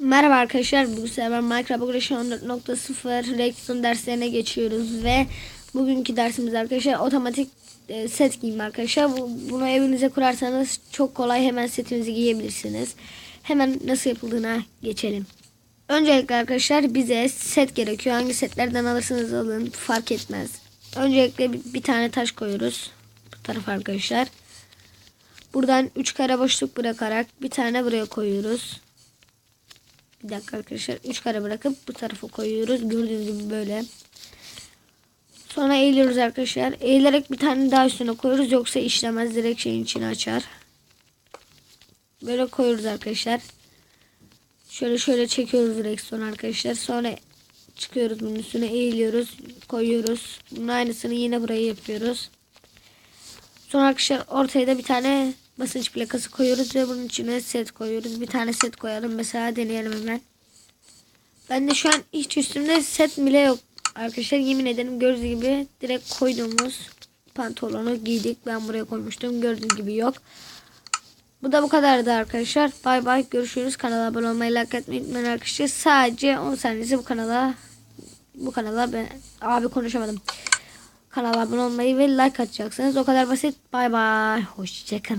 Merhaba arkadaşlar. Bugün sefer Minecraft Progression 14.0 Redstone derslerine geçiyoruz ve bugünkü dersimiz arkadaşlar otomatik e, set giyim arkadaşlar. Bu, bunu evinize kurarsanız çok kolay hemen setinizi giyebilirsiniz. Hemen nasıl yapıldığına geçelim. Öncelikle arkadaşlar bize set gerekiyor. Hangi setlerden alırsanız alın fark etmez. Öncelikle bir, bir tane taş koyuyoruz. Bu tarafa arkadaşlar. Buradan 3 kare boşluk bırakarak bir tane buraya koyuyoruz. Bir dakika arkadaşlar. 3 kare bırakıp bu tarafa koyuyoruz. Gördüğünüz gibi böyle. Sonra eğiliyoruz arkadaşlar. Eğilerek bir tane daha üstüne koyuyoruz. Yoksa işlemez. Direkt şeyin içine açar. Böyle koyuyoruz arkadaşlar. Şöyle şöyle çekiyoruz direksiyon arkadaşlar. Sonra çıkıyoruz bunun üstüne eğiliyoruz. Koyuyoruz. Bunun aynısını yine buraya yapıyoruz. Sonra arkadaşlar ortaya da bir tane basınç plakası koyuyoruz ve bunun içine set koyuyoruz. Bir tane set koyalım. Mesela deneyelim hemen. Ben de şu an hiç üstümde set bile yok. Arkadaşlar yemin ederim gördüğünüz gibi direkt koyduğumuz pantolonu giydik. Ben buraya koymuştum. Gördüğünüz gibi yok. Bu da bu kadardı arkadaşlar. Bay bay. Görüşürüz. Kanala abone olmayı, like etmeyi unutmayın arkadaşlar. Sadece 10 saniyesi bu kanala bu kanala ben abi konuşamadım. Kanala abone olmayı ve like atacaksınız. O kadar basit. Bay bay. Hoşçakalın.